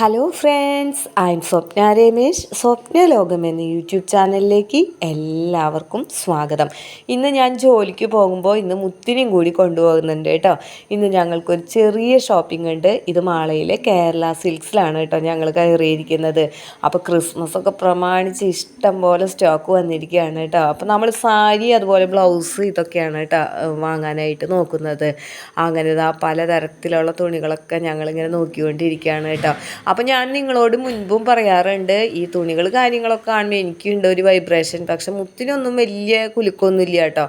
Hello friends I am Swapna Ramesh Swapna Lokam എന്ന YouTube ചാനലിലേക്ക് എല്ലാവർക്കും സ്വാഗതം. ഇന്ന് ഞാൻ ജോലിക്ക് പോകുമ്പോൾ ഇന്ന് മുത്തിനെയും കൂടി കൊണ്ടുപോകുന്നുണ്ട് കേട്ടോ. ഇന്ന് ഞങ്ങൾക്കൊരു ചെറിയ ഷോപ്പിംഗ് ഉണ്ട്. ഇത് മാളയിലെ കേരള സിൽക്സിലാണ് കേട്ടോ ഞങ്ങൾ കയറിയിരിക്കുന്നത്. അപ്പോൾ ക്രിസ്മസ് ഒക്കെ പ്രമാണിച്ച് ഇഷ്ടം പോലെ സ്റ്റോക്ക് വന്നിരിക്കുകയാണ് കേട്ടോ. അപ്പോൾ നമ്മൾ സാരി അതുപോലെ ബ്ലൗസ് ഇതൊക്കെയാണ് കേട്ടോ വാങ്ങാനായിട്ട് നോക്കുന്നത്. അങ്ങനെ പലതരത്തിലുള്ള തുണികളൊക്കെ ഞങ്ങളിങ്ങനെ നോക്കിക്കൊണ്ടിരിക്കുകയാണ് കേട്ടോ. അപ്പം ഞാൻ നിങ്ങളോട് മുൻപും പറയാറുണ്ട് ഈ തുണികൾ കാര്യങ്ങളൊക്കെ കാണുമ്പോൾ എനിക്കുണ്ട് ഒരു വൈബ്രേഷൻ പക്ഷെ മുത്തിനൊന്നും വലിയ കുലുക്കൊന്നുമില്ല കേട്ടോ.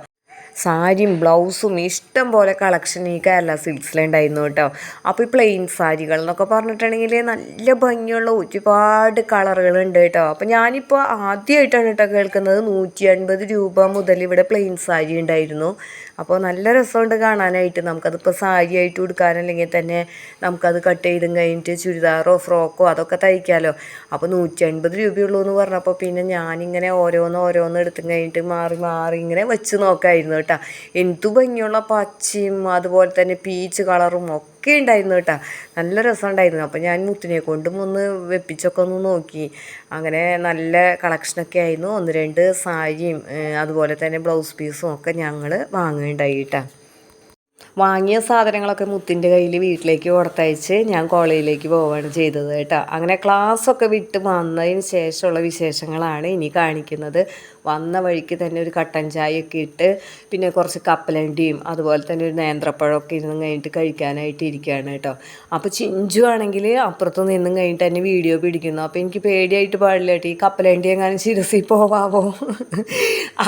സാരിയും ബ്ലൗസും ഇഷ്ടം പോലെ കളക്ഷൻ ഈ കേരള സിൽക്സിലുണ്ടായിരുന്നു കേട്ടോ. അപ്പോൾ ഈ പ്ലെയിൻ സാരികൾ എന്നൊക്കെ പറഞ്ഞിട്ടുണ്ടെങ്കിൽ നല്ല ഭംഗിയുള്ള ഒരുപാട് കളറുകളുണ്ട് കേട്ടോ. അപ്പോൾ ഞാനിപ്പോൾ ആദ്യമായിട്ടാണ് കേട്ടോ കേൾക്കുന്നത്. നൂറ്റി അൻപത് രൂപ മുതൽ ഇവിടെ പ്ലെയിൻ സാരി ഉണ്ടായിരുന്നു. അപ്പോൾ നല്ല രസമുണ്ട് കാണാനായിട്ട്. നമുക്കതിപ്പോൾ സാരി ആയിട്ട് കൊടുക്കാൻ ഉടുക്കാനല്ലെങ്കിൽ തന്നെ നമുക്കത് കട്ട് ചെയ്തും കഴിഞ്ഞിട്ട് ചുരിദാറോ ഫ്രോക്കോ അതൊക്കെ തയ്ക്കാമല്ലോ അപ്പോൾ നൂറ്റി അൻപത് രൂപയുള്ളൂ എന്ന് പറഞ്ഞപ്പോൾ പിന്നെ ഞാനിങ്ങനെ ഓരോന്ന് ഓരോന്ന് എടുത്തും കഴിഞ്ഞിട്ട് മാറി മാറി ഇങ്ങനെ വെച്ച് നോക്കായിരുന്നു കേട്ടോ. എന്തു ഭംഗിയുള്ള പച്ചയും അതുപോലെ തന്നെ പീച്ച് കളറും ഒക്കെ ഉണ്ടായിരുന്നു കേട്ടോ. നല്ല രസമുണ്ടായിരുന്നു. അപ്പോൾ ഞാൻ മുത്തിനെ കൊണ്ടും ഒന്ന് വെപ്പിച്ചൊക്കെ ഒന്ന് നോക്കി. അങ്ങനെ നല്ല കളക്ഷനൊക്കെ ആയിരുന്നു. ഒന്ന് രണ്ട് സാരിയും അതുപോലെ തന്നെ ബ്ലൗസ് പീസും ഒക്കെ ഞങ്ങൾ വാങ്ങുകയുണ്ടായി കേട്ടോ. വാങ്ങിയ സാധനങ്ങളൊക്കെ മുത്തിന്റെ കയ്യിൽ വീട്ടിലേക്ക് കൊടുത്തയച്ച് ഞാൻ കോളേജിലേക്ക് പോവുകയാണ് ചെയ്തത് കേട്ടോ. അങ്ങനെ ക്ലാസ്സൊക്കെ വിട്ട് വന്നതിന് ശേഷമുള്ള വിശേഷങ്ങളാണ് ഇനി കാണിക്കുന്നത്. വന്ന വഴിക്ക് തന്നെ ഒരു കട്ടൻ ചായയൊക്കെ ഇട്ട് പിന്നെ കുറച്ച് കപ്പലണ്ടിയും അതുപോലെ തന്നെ ഒരു നേന്ത്രപ്പഴമൊക്കെ ഇരുന്ന് കഴിഞ്ഞിട്ട് കഴിക്കാനായിട്ട് ഇരിക്കുകയാണ് കേട്ടോ. അപ്പോൾ ചിഞ്ചു ആണെങ്കിൽ അപ്പുറത്ത് നിന്നും കഴിഞ്ഞിട്ട് തന്നെ വീഡിയോ പിടിക്കുന്നു. അപ്പോൾ എനിക്ക് പേടിയായിട്ട് പാടില്ല കേട്ടോ. ഈ കപ്പലണ്ടി എങ്ങാനും ശിരസിൽ പോവാവോ?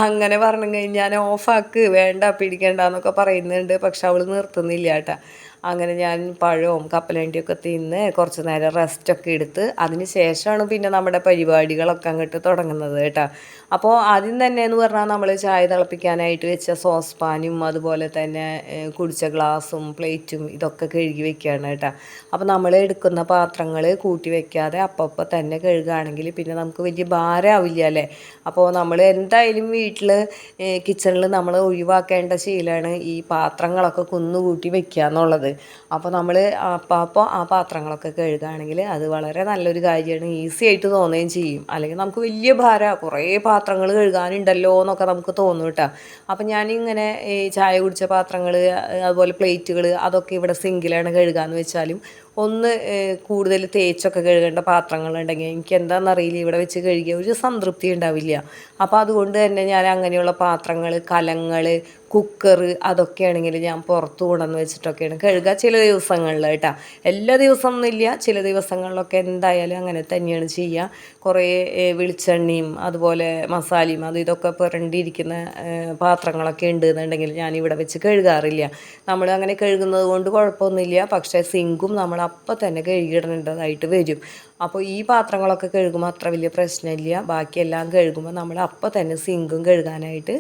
അങ്ങനെ പറഞ്ഞു കഴിഞ്ഞാൽ ഞാൻ ഓഫാക്ക് വേണ്ട പിടിക്കണ്ട എന്നൊക്കെ പറയുന്നുണ്ട്. പക്ഷെ അവൾ നിർത്തുന്നില്ല കേട്ടോ. അങ്ങനെ ഞാൻ പഴവും കപ്പലണ്ടിയൊക്കെ തിന്ന് കുറച്ച് നേരം റെസ്റ്റൊക്കെ എടുത്ത് അതിന് ശേഷമാണ് പിന്നെ നമ്മുടെ പരിപാടികളൊക്കെ അങ്ങോട്ട് തുടങ്ങുന്നത് കേട്ടോ. അപ്പോൾ ആദ്യം തന്നെ എന്ന് പറഞ്ഞാൽ നമ്മൾ ചായ തിളപ്പിക്കാനായിട്ട് വെച്ച സോസ് പാനും അതുപോലെ തന്നെ കുടിച്ച ഗ്ലാസും പ്ലേറ്റും ഇതൊക്കെ കഴുകി വെക്കുകയാണ് കേട്ടോ. അപ്പോൾ നമ്മൾ എടുക്കുന്ന പാത്രങ്ങൾ കൂട്ടി വെക്കാതെ അപ്പം തന്നെ കഴുകുകയാണെങ്കിൽ പിന്നെ നമുക്ക് വലിയ ഭാരമാവില്ല അല്ലേ? അപ്പോൾ നമ്മൾ എന്തായാലും വീട്ടിൽ കിച്ചണിൽ നമ്മൾ ഒഴിവാക്കേണ്ട ശീലമാണ് ഈ പാത്രങ്ങളൊക്കെ കുന്നുകൂട്ടി വെക്കുക എന്നുള്ളത്. അപ്പോൾ നമ്മൾ അപ്പോൾ ആ പാത്രങ്ങളൊക്കെ കഴുകുകയാണെങ്കിൽ അത് വളരെ നല്ലൊരു കാര്യമാണ്. ഈസി ആയിട്ട് തോന്നുകയും ചെയ്യും. അല്ലെങ്കിൽ നമുക്ക് വലിയ ഭാര കുറേ പാത്രങ്ങൾ കഴുകാനുണ്ടല്ലോ എന്നൊക്കെ നമുക്ക് തോന്നും കേട്ടോ. അപ്പം ഞാനിങ്ങനെ ഈ ചായ കുടിച്ച പാത്രങ്ങൾ അതുപോലെ പ്ലേറ്റുകൾ അതൊക്കെ ഇവിടെ സിങ്കിലാണ് കഴുകാമെന്ന് വെച്ചാലും ഒന്ന് കൂടുതൽ തേച്ചൊക്കെ കഴുകേണ്ട പാത്രങ്ങളുണ്ടെങ്കിൽ എനിക്ക് എന്താണെന്നറിയില്ല ഇവിടെ വെച്ച് കഴുകിയ ഒരു സംതൃപ്തി ഉണ്ടാവില്ല. അപ്പോൾ അതുകൊണ്ട് തന്നെ ഞാൻ അങ്ങനെയുള്ള പാത്രങ്ങൾ കലങ്ങൾ കുക്കർ അതൊക്കെയാണെങ്കിൽ ഞാൻ പുറത്ത് കൊണ്ടുവന്ന് വെച്ചിട്ടൊക്കെയാണ് കഴുകുക ചില ദിവസങ്ങളിൽ കേട്ടോ. എല്ലാ ദിവസം ഒന്നുമില്ല ചില ദിവസങ്ങളിലൊക്കെ എന്തായാലും അങ്ങനെ തന്നെയാണ് ചെയ്യുക കുറേ വെളിച്ചെണ്ണയും അതുപോലെ മസാലയും അത് ഇതൊക്കെ പുരണ്ടിരിക്കുന്ന പാത്രങ്ങളൊക്കെ ഉണ്ട് എന്നുണ്ടെങ്കിൽ ഞാൻ ഇവിടെ വെച്ച് കഴുകാറില്ല. നമ്മൾ അങ്ങനെ കഴുകുന്നത് കൊണ്ട് കുഴപ്പമൊന്നുമില്ല. പക്ഷേ സിങ്കും നമ്മൾ അപ്പം തന്നെ കഴുകിയിടേണ്ടതായിട്ട് വരും. അപ്പോൾ ഈ പാത്രങ്ങളൊക്കെ കഴുകുമ്പോൾ അത്ര വലിയ പ്രശ്നമില്ല. ബാക്കിയെല്ലാം കഴുകുമ്പോൾ നമ്മൾ അപ്പം തന്നെ സിങ്കും കഴുകാനായിട്ട്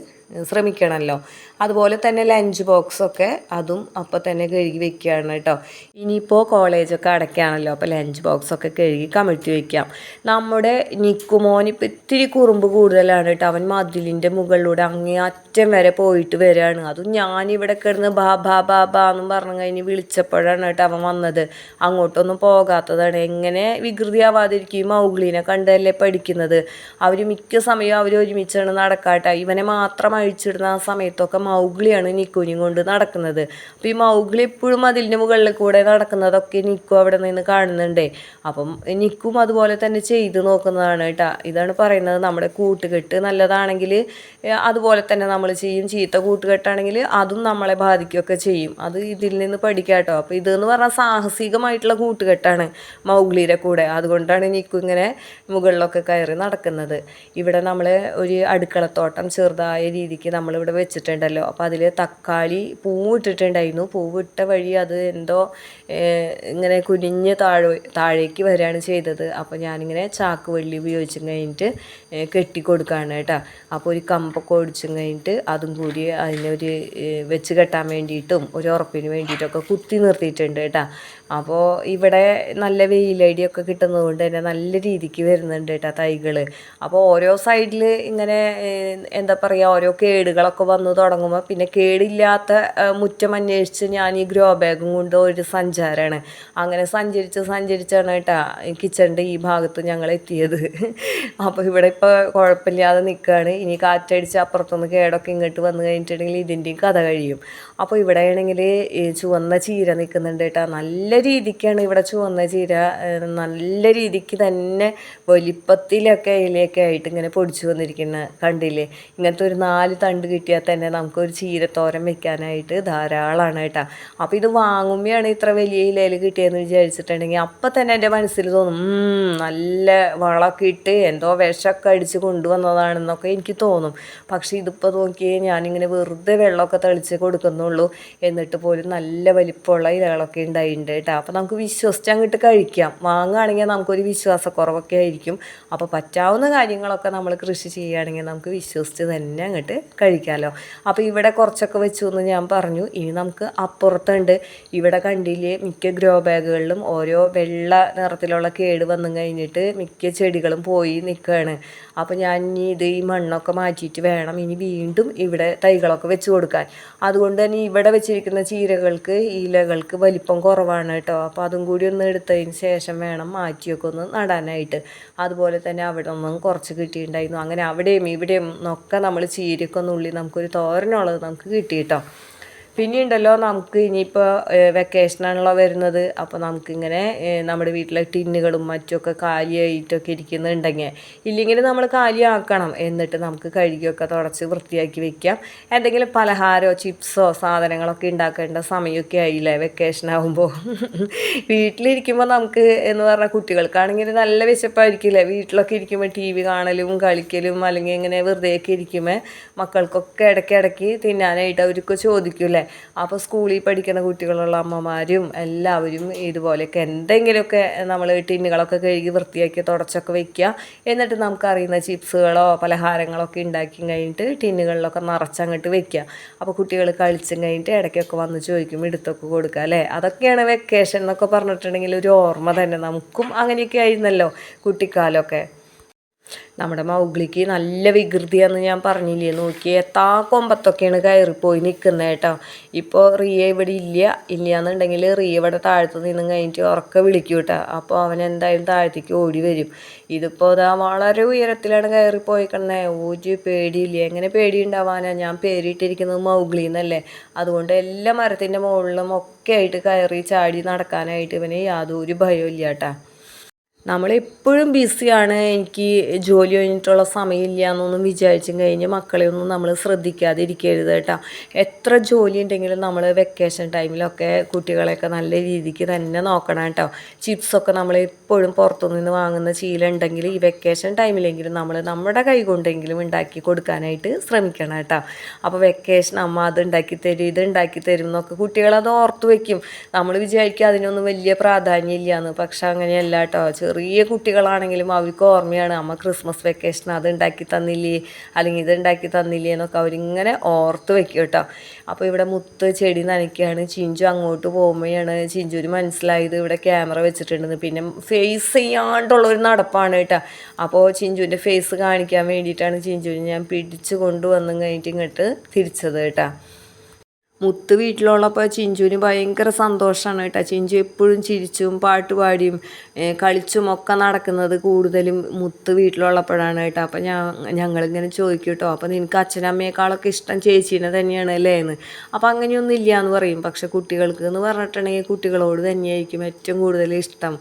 ശ്രമിക്കണമല്ലോ അതുപോലെ തന്നെ ലഞ്ച് ബോക്സൊക്കെ അതും അപ്പം തന്നെ കഴുകി വെക്കുകയാണ് കേട്ടോ ഇനിയിപ്പോൾ കോളേജൊക്കെ അടയ്ക്കുകയാണല്ലോ അപ്പോൾ ലഞ്ച് ബോക്സൊക്കെ കഴുകി കമിഴ്ത്തി വയ്ക്കാം നമ്മുടെ നിക്കുമോൻ ഇപ്പം ഇത്തിരി കുറുമ്പ് കൂടുതലാണ് കേട്ടോ അവൻ മതിലിന്റെ മുകളിലൂടെ അങ്ങേ അറ്റം വരെ പോയിട്ട് വരികയാണ് അതും ഞാനിവിടെ കിടന്ന് ബാ ബാ ബാ ബാ എന്നും പറഞ്ഞു കഴിഞ്ഞ് വിളിച്ചപ്പോഴാണ് കേട്ടോ അവൻ വന്നത്. അങ്ങോട്ടൊന്നും പോകാത്തതാണ്. എങ്ങനെ വികൃതിയാവാതിരിക്കും മൗഗ്ലീനെ കണ്ടല്ലേ പഠിക്കുന്നത്. അവർ മിക്ക സമയവും അവർ ഒരുമിച്ചാണ് നടക്കാട്ടെ. ഇവനെ മാത്രം അഴിച്ചിടുന്ന ആ സമയത്തൊക്കെ മൗഗ്ലിയാണ് നിക്കുവിനെയും കൊണ്ട് നടക്കുന്നത്. അപ്പോൾ ഈ മൗഗ്ലി എപ്പോഴും അതിന്റെ മുകളിൽ കൂടെ നടക്കുന്നതൊക്കെ നിക്കു അവിടെ നിന്ന് കാണുന്നുണ്ടേ. അപ്പം നിക്കും അതുപോലെ തന്നെ ചെയ്ത് നോക്കുന്നതാണ് കേട്ടോ. ഇതാണ് പറയുന്നത് നമ്മുടെ കൂട്ടുകെട്ട് നല്ലതാണെങ്കിൽ അതുപോലെ തന്നെ നമ്മൾ ചെയ്യും. ചീത്ത കൂട്ടുകെട്ടാണെങ്കിൽ അതും നമ്മളെ ബാധിക്കുകയൊക്കെ ചെയ്യും. അത് ഇതിൽ നിന്ന് പഠിക്കാം കേട്ടോ അപ്പോൾ ഇതെന്ന് പറഞ്ഞാൽ സാഹസികമായിട്ടുള്ള കൂട്ടുകെട്ടാണ് മൗഗ്ലിയുടെ കൂടെ. അതുകൊണ്ടാണ് നിക്കു ഇങ്ങനെ മുകളിലൊക്കെ കയറി നടക്കുന്നത്. ഇവിടെ നമ്മൾ ഒരു അടുക്കളത്തോട്ടം ചെറുതായ രീതിക്ക് നമ്മളിവിടെ വെച്ചിട്ടുണ്ടല്ലോ. അപ്പോൾ അതിൽ തക്കാളി പൂവിട്ടിട്ടുണ്ടായിരുന്നു. പൂവിട്ട വഴി അത് എന്തോ ഇങ്ങനെ കുനിഞ്ഞ് താഴെ താഴേക്ക് വരികയാണ് ചെയ്തത്. അപ്പോൾ ഞാനിങ്ങനെ ചാക്ക് വെള്ളി ഉപയോഗിച്ചും കഴിഞ്ഞിട്ട് കെട്ടി കൊടുക്കുകയാണ് കേട്ടോ. അപ്പോൾ ഒരു കമ്പൊക്കെ ഒടിച്ചും കഴിഞ്ഞിട്ട് അതും കൂടി അതിനൊരു വെച്ച് കെട്ടാൻ വേണ്ടിയിട്ടും ഒരു ഉറപ്പിന് വേണ്ടിയിട്ടൊക്കെ കുത്തി നിർത്തിയിട്ടുണ്ട് കേട്ടോ. അപ്പോൾ ഇവിടെ നല്ല വെയിലടിയൊക്കെ കിട്ടുന്നത് കൊണ്ട് തന്നെ നല്ല രീതിക്ക് വരുന്നുണ്ട് കേട്ടോ തൈകൾ അപ്പോൾ ഓരോ സൈഡിൽ ഇങ്ങനെ എന്താ പറയുക ഓരോ കേടുകളൊക്കെ വന്നു തുടങ്ങുമ്പോൾ പിന്നെ കേടില്ലാത്ത മുറ്റം അന്വേഷിച്ച് ഞാൻ ഈ ഗ്രോ ബാഗും കൊണ്ട് ഒരു സഞ്ചാരമാണ് അങ്ങനെ സഞ്ചരിച്ച് സഞ്ചരിച്ചാണ് കേട്ടോ കിച്ചണിന്റെ ഈ ഭാഗത്ത് ഞങ്ങൾ എത്തിയത്. അപ്പോൾ ഇവിടെ ഇപ്പോൾ കുഴപ്പമില്ലാതെ നിൽക്കുകയാണ് ഇനി കാറ്റടിച്ച് അപ്പുറത്തുനിന്ന് കേടൊക്കെ ഇങ്ങോട്ട് വന്നു കഴിഞ്ഞിട്ടുണ്ടെങ്കിൽ ഇതിന്റെയും കഥ കഴിയും. അപ്പോൾ ഇവിടെ ആണെങ്കിൽ ചുവന്ന ചീര നിൽക്കുന്നുണ്ട് കേട്ടോ നല്ല രീതിക്കാണ് ഇവിടെ ചുവന്ന ചീര ഏഹ്, നല്ല രീതിക്ക് തന്നെ വലിപ്പത്തിലൊക്കെ ഇലയൊക്കെ ആയിട്ട് ഇങ്ങനെ പൊടിച്ചു വന്നിരിക്കുന്ന കണ്ടില്ലേ? ഇങ്ങനത്തെ ഒരു നാല് തണ്ട് കിട്ടിയാൽ തന്നെ നമുക്കൊരു ചീരത്തോരൻ വെക്കാനായിട്ട് ധാരാളമാണ് കേട്ടോ. അപ്പോൾ ഇത് വാങ്ങുമ്പോഴാണ് ഇത്ര വലിയ ഇലയിൽ കിട്ടിയതെന്ന് വിചാരിച്ചിട്ടുണ്ടെങ്കിൽ അപ്പം തന്നെ എന്റെ മനസ്സിൽ തോന്നും നല്ല വളമൊക്കെ ഇട്ട് എന്തോ വിഷമൊക്കെ അടിച്ച് കൊണ്ടുവന്നതാണെന്നൊക്കെ എനിക്ക് തോന്നും. പക്ഷേ ഇതിപ്പോൾ നോക്കിയേ ഞാനിങ്ങനെ വെറുതെ വെള്ളമൊക്കെ തെളിച്ച് കൊടുക്കുന്നുള്ളൂ. എന്നിട്ട് പോലും നല്ല വലിപ്പമുള്ള ഇലകളൊക്കെ ഉണ്ടായിട്ടുണ്ട് കേട്ടോ. അപ്പോൾ നമുക്ക് വിശ്വസിച്ച് അങ്ങോട്ട് കഴിക്കാം. വാങ്ങുകയാണെങ്കിൽ നമുക്കൊരു വിശ്വാസക്കുറവൊക്കെ ആയിരിക്കും. അപ്പോൾ പറ്റാവുന്ന കാര്യങ്ങളൊക്കെ നമ്മൾ കൃഷി ചെയ്യുകയാണെങ്കിൽ നമുക്ക് വിശ്വസിച്ച് തന്നെ അങ്ങോട്ട് കഴിക്കാമല്ലോ അപ്പോൾ ഇവിടെ കുറച്ചൊക്കെ വെച്ചു എന്ന് ഞാൻ പറഞ്ഞു. ഇനി നമുക്ക് അപ്പുറത്തുണ്ട്. ഇവിടെ കണ്ടില്ലേ മിക്ക ഗ്രോ ബാഗുകളിലും ഓരോ വെള്ള നിറത്തിലുള്ള കേട് വന്നു കഴിഞ്ഞിട്ട് മിക്ക ചെടികളും പോയി നിൽക്കുകയാണ്. അപ്പോൾ ഞാൻ ഇനി ഇത് ഈ മണ്ണൊക്കെ മാറ്റിയിട്ട് വേണം ഇനി വീണ്ടും ഇവിടെ തൈകളൊക്കെ വെച്ച് കൊടുക്കാൻ. അതുകൊണ്ട് തന്നെ ഇവിടെ വെച്ചിരിക്കുന്ന ചീരകൾക്ക് ഇലകൾക്ക് വലിപ്പം കുറവാണ് കേട്ടോ. അപ്പോൾ അതും കൂടി ഒന്ന് എടുത്തതിന് ശേഷം വേണം മാറ്റിയൊക്കെ ഒന്ന് നടാനായിട്ട്. അതുപോലെ തന്നെ അവിടെ നിന്നും കുറച്ച് കിട്ടിയിട്ടുണ്ടായിരുന്നു. അങ്ങനെ അവിടെയും ഇവിടെയും ഒക്കെ നമ്മൾ ചീരയൊക്കെ ഒന്ന് ഉള്ളി നമുക്കൊരു തോരനുള്ളത് നമുക്ക് കിട്ടി കേട്ടോ. പിന്നെ ഉണ്ടല്ലോ നമുക്ക് ഇനിയിപ്പോൾ വെക്കേഷനാണല്ലോ വരുന്നത്. അപ്പോൾ നമുക്കിങ്ങനെ നമ്മുടെ വീട്ടിലെ ടിന്നുകളും മറ്റുമൊക്കെ കാലിയായിട്ടൊക്കെ ഇരിക്കുന്നുണ്ടെങ്കിൽ ഇല്ലെങ്കിൽ നമ്മൾ കാലിയാക്കണം. എന്നിട്ട് നമുക്ക് കഴുകിയൊക്കെ തുടച്ച് വൃത്തിയാക്കി വെക്കാം. എന്തെങ്കിലും പലഹാരമോ ചിപ്സോ സാധനങ്ങളൊക്കെ ഉണ്ടാക്കേണ്ട സമയമൊക്കെ ആയില്ലേ വെക്കേഷൻ ആകുമ്പോൾ വീട്ടിലിരിക്കുമ്പോൾ നമുക്ക് എന്ന് പറഞ്ഞാൽ കുട്ടികൾക്കാണെങ്കിൽ നല്ല വിശപ്പായിരിക്കില്ലേ? വീട്ടിലൊക്കെ ഇരിക്കുമ്പോൾ ടി വി കാണലും കളിക്കലും അല്ലെങ്കിൽ ഇങ്ങനെ വെറുതെയൊക്കെ ഇരിക്കുമ്പോൾ മക്കൾക്കൊക്കെ ഇടയ്ക്കിടയ്ക്ക് ഇടയ്ക്ക് തിന്നാനായിട്ട് അവർക്ക് ചോദിക്കൂലേ അപ്പോൾ സ്കൂളിൽ പഠിക്കുന്ന കുട്ടികളുള്ള അമ്മമാരും എല്ലാവരും ഇതുപോലെയൊക്കെ എന്തെങ്കിലുമൊക്കെ നമ്മൾ ടിന്നുകളൊക്കെ കഴുകി വൃത്തിയാക്കി തുടച്ചൊക്കെ വെക്കുക. എന്നിട്ട് നമുക്കറിയുന്ന ചിപ്സുകളോ പലഹാരങ്ങളൊക്കെ ഉണ്ടാക്കി കഴിഞ്ഞിട്ട് ടിന്നുകളിലൊക്കെ നിറച്ചങ്ങോട്ട് വെക്കുക. അപ്പോൾ കുട്ടികൾ കളിച്ചും കഴിഞ്ഞിട്ട് ഇടയ്ക്കൊക്കെ വന്ന് ചോദിക്കും എടുത്തൊക്കെ കൊടുക്കുക അല്ലേ? അതൊക്കെയാണ് വെക്കേഷൻ എന്നൊക്കെ പറഞ്ഞിട്ടുണ്ടെങ്കിൽ ഒരു ഓർമ്മ തന്നെ. നമുക്കും അങ്ങനെയൊക്കെ ആയിരുന്നല്ലോ കുട്ടിക്കാലമൊക്കെ. നമ്മുടെ മൗഗ്ലിക്ക് നല്ല വികൃതിയാന്ന് ഞാൻ പറഞ്ഞില്ലേ. നോക്കി എത്താ കൊമ്പത്തൊക്കെയാണ് കയറിപ്പോയി നിൽക്കുന്നത് കേട്ടോ. ഇപ്പോൾ റിയ ഇവിടെ ഇല്ല. ഇല്ല എന്നുണ്ടെങ്കിൽ റിയ ഇവിടെ താഴത്ത് നിന്നും കഴിഞ്ഞിട്ട് ഉറക്കെ വിളിക്കും കേട്ടോ. അപ്പോൾ അവൻ എന്തായാലും താഴത്തേക്ക് ഓടി വരും. ഇതിപ്പോൾ ഇതാ വളരെ ഉയരത്തിലാണ് കയറിപ്പോയിക്കണേ ഒരു പേടിയില്ല. എങ്ങനെ പേടി ഉണ്ടാവാനാണ് ഞാൻ പേരിട്ടിരിക്കുന്നത് മൗഗ്ലി എന്നല്ലേ അതുകൊണ്ട് എല്ലാ മരത്തിന്റെ മുകളിലും ഒക്കെ ആയിട്ട് കയറി ചാടി നടക്കാനായിട്ട് ഇവന് യാതൊരു ഭയവും ഇല്ല കേട്ടോ. നമ്മളെപ്പോഴും ബിസിയാണ്. എനിക്ക് ജോലി കഴിഞ്ഞിട്ടുള്ള സമയമില്ല എന്നൊന്നും വിചാരിച്ചും കഴിഞ്ഞ് മക്കളെ ഒന്നും നമ്മൾ ശ്രദ്ധിക്കാതെ ഇരിക്കരുത് കേട്ടോ. എത്ര ജോലി ഉണ്ടെങ്കിലും നമ്മൾ വെക്കേഷൻ ടൈമിലൊക്കെ കുട്ടികളെയൊക്കെ നല്ല രീതിക്ക് തന്നെ നോക്കണം കേട്ടോ. ചിപ്സൊക്കെ നമ്മൾ എപ്പോഴും പുറത്തുനിന്ന് വാങ്ങുന്ന ശീലം ഉണ്ടെങ്കിൽ ഈ വെക്കേഷൻ ടൈമിലെങ്കിലും നമ്മൾ നമ്മുടെ കൈ കൊണ്ടെങ്കിലും ഉണ്ടാക്കി കൊടുക്കാനായിട്ട് ശ്രമിക്കണം കേട്ടോ. അപ്പോൾ വെക്കേഷൻ അമ്മ അത് ഉണ്ടാക്കി തരും ഇത് ഉണ്ടാക്കി തരും എന്നൊക്കെ കുട്ടികളത് ഓർത്ത് വയ്ക്കും നമ്മൾ വിചാരിക്കുക അതിനൊന്നും വലിയ പ്രാധാന്യം ഇല്ലയെന്ന് പക്ഷെ അങ്ങനെയല്ല കേട്ടോ. ചെറിയ കുട്ടികളാണെങ്കിലും അവർക്ക് ഓർമ്മയാണ് അമ്മ ക്രിസ്മസ് വെക്കേഷൻ അത് ഉണ്ടാക്കി തന്നില്ലേ അല്ലെങ്കിൽ ഇത് ഉണ്ടാക്കി തന്നില്ലേ എന്നൊക്കെ അവരിങ്ങനെ ഓർത്ത് വെക്കും കേട്ടോ. അപ്പോൾ ഇവിടെ മുത്ത് ചെടി നനയ്ക്കുകയാണ് ചിഞ്ചു അങ്ങോട്ട് പോകുമ്പോഴാണ് ചിഞ്ചുവിന് മനസ്സിലായത് ഇവിടെ ക്യാമറ വെച്ചിട്ടുണ്ടെന്ന്. പിന്നെ ഫേസ് ചെയ്യാണ്ടുള്ള ഒരു നടപ്പാണ് കേട്ടോ. അപ്പോൾ ചിഞ്ചുവിന്റെ ഫേസ് കാണിക്കാൻ വേണ്ടിയിട്ടാണ് ചിഞ്ചുവിനെ ഞാൻ പിടിച്ചു കൊണ്ടുവന്നും കഴിഞ്ഞിട്ട് ഇങ്ങോട്ട് തിരിച്ചത് കേട്ടോ. മുത്ത് വീട്ടിലുള്ളപ്പോൾ ചിഞ്ചുവിന് ഭയങ്കര സന്തോഷമാണ് കേട്ടോ. ചിഞ്ചു എപ്പോഴും ചിരിച്ചും പാട്ടുപാടിയും കളിച്ചും ഒക്കെ നടക്കുന്നത് കൂടുതലും മുത്ത് വീട്ടിലുള്ളപ്പോഴാണ് കേട്ടോ. അപ്പം ഞാൻ ഞങ്ങളിങ്ങനെ ചോദിക്കും കേട്ടോ അപ്പം നിനക്ക് അച്ഛനമ്മയെക്കാളൊക്കെ ഇഷ്ടം ചേച്ചീനെ തന്നെയാണ് അല്ലേ എന്ന്. അപ്പം അങ്ങനെയൊന്നും ഇല്ല എന്ന് പറയും. പക്ഷെ കുട്ടികൾക്ക് എന്ന് പറഞ്ഞിട്ടുണ്ടെങ്കിൽ കുട്ടികളോട് തന്നെയായിരിക്കും ഏറ്റവും കൂടുതൽ ഇഷ്ടം.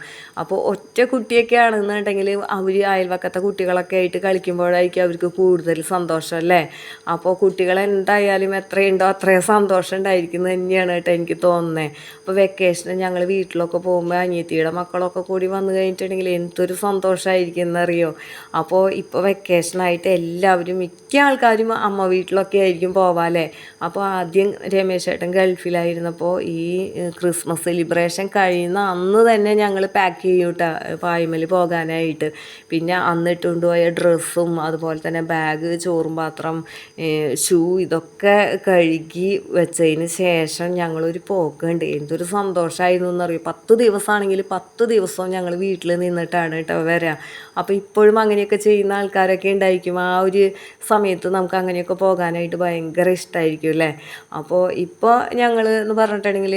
അപ്പോൾ ഒറ്റ കുട്ടിയൊക്കെ ആണെന്നുണ്ടെങ്കിൽ അവർ അയൽവക്കത്തെ കുട്ടികളൊക്കെ ആയിട്ട് കളിക്കുമ്പോഴായിരിക്കും അവർക്ക് കൂടുതൽ സന്തോഷം അല്ലേ? അപ്പോൾ കുട്ടികൾ എന്തായാലും എത്രയുണ്ടോ അത്രയും സന്തോഷം. ഉണ്ടായിരിക്കുന്നത് തന്നെയാണ് കേട്ടോ എനിക്ക് തോന്നുന്നത് അപ്പോൾ വെക്കേഷന് ഞങ്ങൾ വീട്ടിലൊക്കെ പോകുമ്പോൾ അനിയത്തിയുടെ മക്കളൊക്കെ കൂടി വന്നു കഴിഞ്ഞിട്ടുണ്ടെങ്കിൽ എന്തൊരു സന്തോഷമായിരിക്കും എന്നറിയോ? അപ്പോൾ ഇപ്പോൾ വെക്കേഷനായിട്ട് എല്ലാവരും മിക്ക ആൾക്കാരും അമ്മ വീട്ടിലൊക്കെ ആയിരിക്കും പോവാല്ലേ? അപ്പോൾ ആദ്യം രമേശ് ചേട്ടൻ ഗൾഫിലായിരുന്നപ്പോൾ ഈ ക്രിസ്മസ് സെലിബ്രേഷൻ കഴിയുന്ന അന്ന് തന്നെ ഞങ്ങൾ പാക്ക് ചെയ്യും കേട്ടോ പായ്മൽ പോകാനായിട്ട്. പിന്നെ അന്ന് കൊണ്ടുപോയ ഡ്രസ്സും അതുപോലെ തന്നെ ബാഗ് ചോറും പാത്രം ഷൂ ഇതൊക്കെ കഴുകി വെച്ച് പഠിച്ചതിന് ശേഷം ഞങ്ങളൊരു പോക്കുണ്ട്. എന്തൊരു സന്തോഷമായിരുന്നു എന്നറിയും? പത്ത് ദിവസമാണെങ്കിൽ പത്ത് ദിവസവും ഞങ്ങൾ വീട്ടിൽ നിന്നിട്ടാണ് കേട്ടോ വരാം. അപ്പോൾ ഇപ്പോഴും അങ്ങനെയൊക്കെ ചെയ്യുന്ന ആൾക്കാരൊക്കെ ഉണ്ടായിരിക്കും. ആ ഒരു സമയത്ത് നമുക്ക് അങ്ങനെയൊക്കെ പോകാനായിട്ട് ഭയങ്കര ഇഷ്ടമായിരിക്കും അല്ലേ? അപ്പോൾ ഇപ്പോൾ ഞങ്ങൾ എന്ന് പറഞ്ഞിട്ടുണ്ടെങ്കിൽ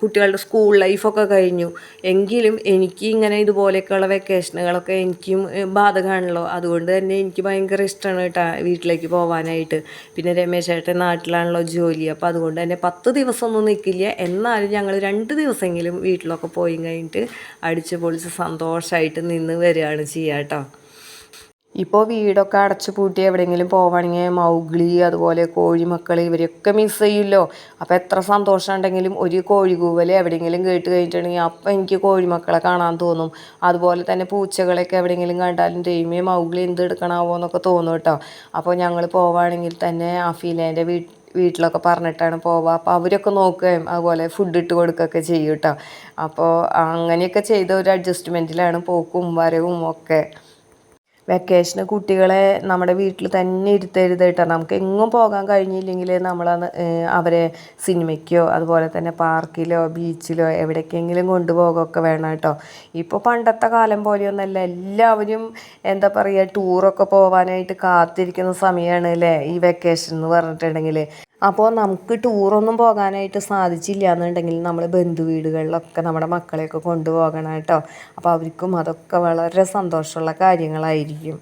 കുട്ടികളുടെ സ്കൂൾ ലൈഫൊക്കെ കഴിഞ്ഞു. എങ്കിലും എനിക്ക് ഇങ്ങനെ ഇതുപോലെയൊക്കെയുള്ള വെക്കേഷനുകളൊക്കെ എനിക്കും ബാധകമാണല്ലോ അതുകൊണ്ട് തന്നെ എനിക്ക് ഭയങ്കര ഇഷ്ടമാണ് കേട്ടോ വീട്ടിലേക്ക് പോകാനായിട്ട് പിന്നെ രമേശ് ചേട്ടൻ നാട്ടിലാണല്ലോ ജോലി. അപ്പോൾ അതുകൊണ്ട് തന്നെ പത്ത് ദിവസമൊന്നും നിൽക്കില്ല എന്നാലും ഞങ്ങൾ രണ്ട് ദിവസമെങ്കിലും വീട്ടിലൊക്കെ പോയി കഴിഞ്ഞിട്ട് അടിച്ച് പൊളിച്ച് സന്തോഷമായിട്ട് നിന്ന് വരികയാണ് ചെയ്യുക കേട്ടോ ഇപ്പോൾ വീടൊക്കെ അടച്ചു പൂട്ടി എവിടെയെങ്കിലും പോവുകയാണെങ്കിൽ മൗഗ്ലി അതുപോലെ കോഴിമക്കൾ ഇവരെയൊക്കെ മിസ് ചെയ്യുമല്ലോ അപ്പോൾ എത്ര സന്തോഷം ഉണ്ടെങ്കിലും ഒരു കോഴി കൂവൽ എവിടെയെങ്കിലും കേട്ട് കഴിഞ്ഞിട്ടുണ്ടെങ്കിൽ അപ്പം എനിക്ക് കോഴിമക്കളെ കാണാൻ തോന്നും. അതുപോലെ തന്നെ പൂച്ചകളൊക്കെ എവിടെയെങ്കിലും കണ്ടാലും ദൈവമേ മൗഗ്ലി എന്ത് എടുക്കണാവോ എന്നൊക്കെ തോന്നും കേട്ടോ അപ്പോൾ ഞങ്ങൾ പോവുകയാണെങ്കിൽ തന്നെ അഫീലേന്റെ വീട്ടിൽ വീട്ടിലൊക്കെ പറഞ്ഞിട്ടാണ് പോവുക. അപ്പോൾ അവരൊക്കെ നോക്കുകയും അതുപോലെ ഫുഡ് ഇട്ട് കൊടുക്കുകയൊക്കെ ചെയ്യും കേട്ടോ അപ്പോൾ അങ്ങനെയൊക്കെ ചെയ്ത ഒരു അഡ്ജസ്റ്റ്മെന്റിലാണ് പോക്കും വരവും ഒക്കെ. വെക്കേഷന് കുട്ടികളെ നമ്മുടെ വീട്ടിൽ തന്നെ ഇരുത്തരുത് കേട്ടോ. നമുക്ക് എങ്ങും പോകാൻ കഴിഞ്ഞില്ലെങ്കിൽ നമ്മൾ അവരെ സിനിമയ്ക്കോ അതുപോലെ തന്നെ പാർക്കിലോ ബീച്ചിലോ എവിടേക്കെങ്കിലും കൊണ്ടുപോകുകയൊക്കെ വേണം കേട്ടോ. ഇപ്പോൾ പണ്ടത്തെ കാലം പോലെയൊന്നല്ല. എല്ലാവരും എന്താ പറയുക ടൂറൊക്കെ പോകാനായിട്ട് കാത്തിരിക്കുന്ന സമയമാണ് അല്ലേ? ഈ വെക്കേഷൻ എന്ന് പറഞ്ഞിട്ടുണ്ടെങ്കിൽ അപ്പോൾ നമുക്ക് ടൂറൊന്നും പോകാനായിട്ട് സാധിച്ചില്ല എന്നുണ്ടെങ്കിൽ നമ്മൾ ബന്ധു ബന്ധുവീടുകളിലൊക്കെ നമ്മുടെ മക്കളെയൊക്കെ കൊണ്ടുപോകണം കേട്ടോ. അപ്പോൾ അവർക്കും അതൊക്കെ വളരെ സന്തോഷമുള്ള കാര്യങ്ങളായിരിക്കും.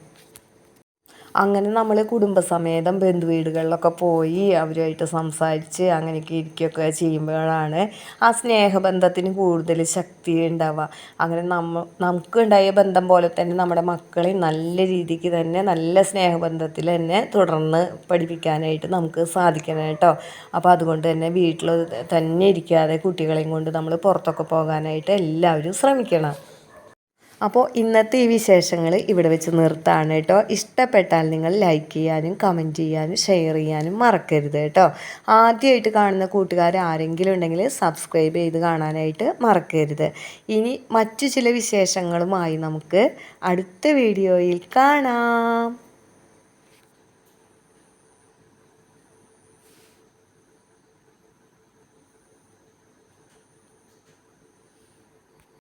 അങ്ങനെ നമ്മൾ കുടുംബസമേതം ബന്ധുവീടുകളിലൊക്കെ പോയി അവരുമായിട്ട് സംസാരിച്ച് അങ്ങനെയൊക്കെ ഇരിക്കുകയൊക്കെ ചെയ്യുമ്പോഴാണ് ആ സ്നേഹബന്ധത്തിന് കൂടുതൽ ശക്തി ഉണ്ടാവുക. അങ്ങനെ നമ്മ നമുക്കുണ്ടായ ബന്ധം പോലെ തന്നെ നമ്മുടെ മക്കളെ നല്ല രീതിക്ക് തന്നെ നല്ല സ്നേഹബന്ധത്തിൽ തന്നെ തുടർന്ന് പഠിപ്പിക്കാനായിട്ട് നമുക്ക് സാധിക്കണം കേട്ടോ. അപ്പോൾ അതുകൊണ്ട് തന്നെ വീട്ടിൽ തന്നെ ഇരിക്കാതെ കുട്ടികളെയും കൊണ്ട് നമ്മൾ പുറത്തൊക്കെ പോകാനായിട്ട് എല്ലാവരും ശ്രമിക്കണം. അപ്പോൾ ഇന്നത്തെ ഈ വിശേഷങ്ങൾ ഇവിടെ വെച്ച് നിർത്താണ് കേട്ടോ. ഇഷ്ടപ്പെട്ടാൽ നിങ്ങൾ ലൈക്ക് ചെയ്യാനും കമന്റ് ചെയ്യാനും ഷെയർ ചെയ്യാനും മറക്കരുത് കേട്ടോ. ആദ്യമായിട്ട് കാണുന്ന കൂട്ടുകാർ ആരെങ്കിലും ഉണ്ടെങ്കിൽ സബ്സ്ക്രൈബ് ചെയ്ത് കാണാനായിട്ട് മറക്കരുത്. ഇനി മറ്റു ചില വിശേഷങ്ങളുമായി നമുക്ക് അടുത്ത വീഡിയോയിൽ കാണാം.